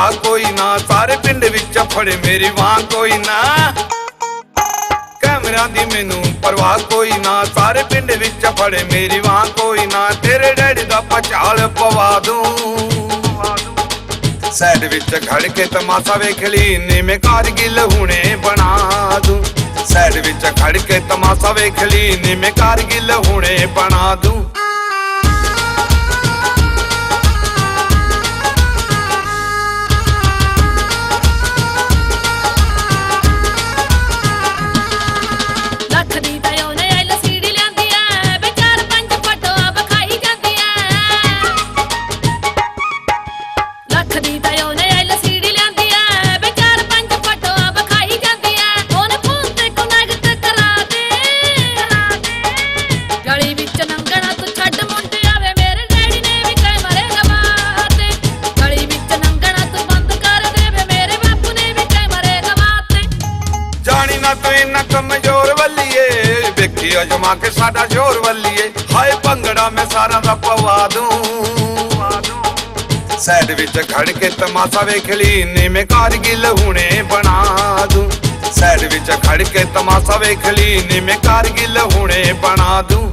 ਨਾ, ਸਾਰੇ ਪਿੰਡ ਵਿੱਚ ਫੜੇ ਮੇਰੀ ਵਾਂ ਕੋਈ ਨਾ। ਕੈਮਰਿਆਂ ਦੀ ਮੈਨੂੰ ਪਰਵਾਹ ਕੋਈ ਨਾ, ਸਾਰੇ ਪਿੰਡ ਵਿੱਚ ਫੜੇ ਮੇਰੀ ਵਾਂ ਕੋਈ ਨਾ। ਤੇਰੇ ਡੈਡੀ ਦਾ ਪਚਾਲ ਪਵਾ ਦੂੰ। ਸਾਈਡ ਵਿੱਚ ਖੜ ਕੇ ਤਮਾਸ਼ਾ ਵੇਖ ਲਈ ਨੀ ਮੈਂ ਕਾਰਗਿਲ ਹੁਣੇ ਬਣਾ ਦੂੰ। ਸਾਈਡ ਵਿੱਚ ਖੜ ਕੇ ਤਮਾਸ਼ਾ ਵੇਖ ਲਈ ਨੀ ਮੈਂ ਕਾਰਗਿਲ ਹੁਣੇ ਬਣਾ ਦੂੰ। ਕਮਜ਼ੋਰ ਵੱਲੀਏ। ਵੇਖੀ ਅਜਮਾ ਕੇ ਸਾਡਾ ਜ਼ੋਰ ਵੱਲੀਏ। ਹਾਏ ਭੰਗੜਾ ਮੈਂ ਸਾਰਾ ਦਾ ਪਵਾ ਦੂੰ ਸਾਈਡ ਵਿੱਚ ਖੜ ਕੇ ਤਮਾਸ਼ਾ ਵੇਖ ਲਈ ਨੀ ਮੈਂ ਕਾਰਗਿਲ ਹੁਣੇ ਬਣਾ ਦੂੰ। ਸਾਈਡ ਵਿੱਚ ਖੜ ਕੇ ਤਮਾਸ਼ਾ ਵੇਖ ਲਈ ਨੀ ਮੈਂ ਕਾਰਗਿਲ ਹੁਣੇ ਬਣਾ ਦੂੰ।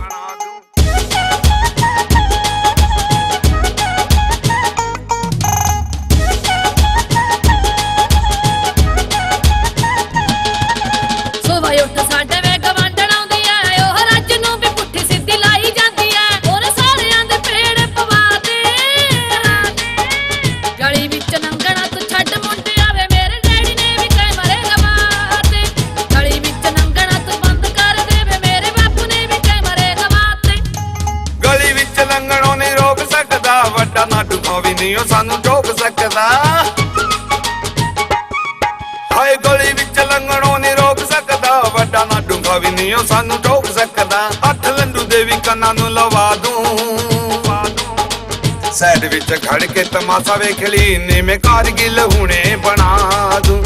ਵੱਡਾ ਵੀ ਨਹੀਂ ਉਹ ਸਾਨੂੰ ਟੋਕ ਸਕਦਾ। ਹਾਏ ਗਲੀ ਵਿੱਚ ਲੰਘਣੋਂ ਨਹੀਂ ਰੋਕ ਸਕਦਾ। ਵੱਡਾ ਨਾ ਨਾਟੂ ਵੀ ਨਹੀਂ ਉਹ ਸਾਨੂੰ ਟੋਕ ਸਕਦਾ। ਹੱਥ ਲੰਡੂ ਦੇ ਵੀ ਕੰਨਾਂ ਨੂੰ ਲਵਾ ਦੂੰ। ਸਾਈਡ ਵਿੱਚ ਖੜ ਕੇ ਤਮਾਸ਼ਾ ਵੇਖ ਲਈ। ਨੀ ਮੈਂ ਕਾਰਗਿਲ ਹੁਣੇ ਬਣਾ ਦੂੰ।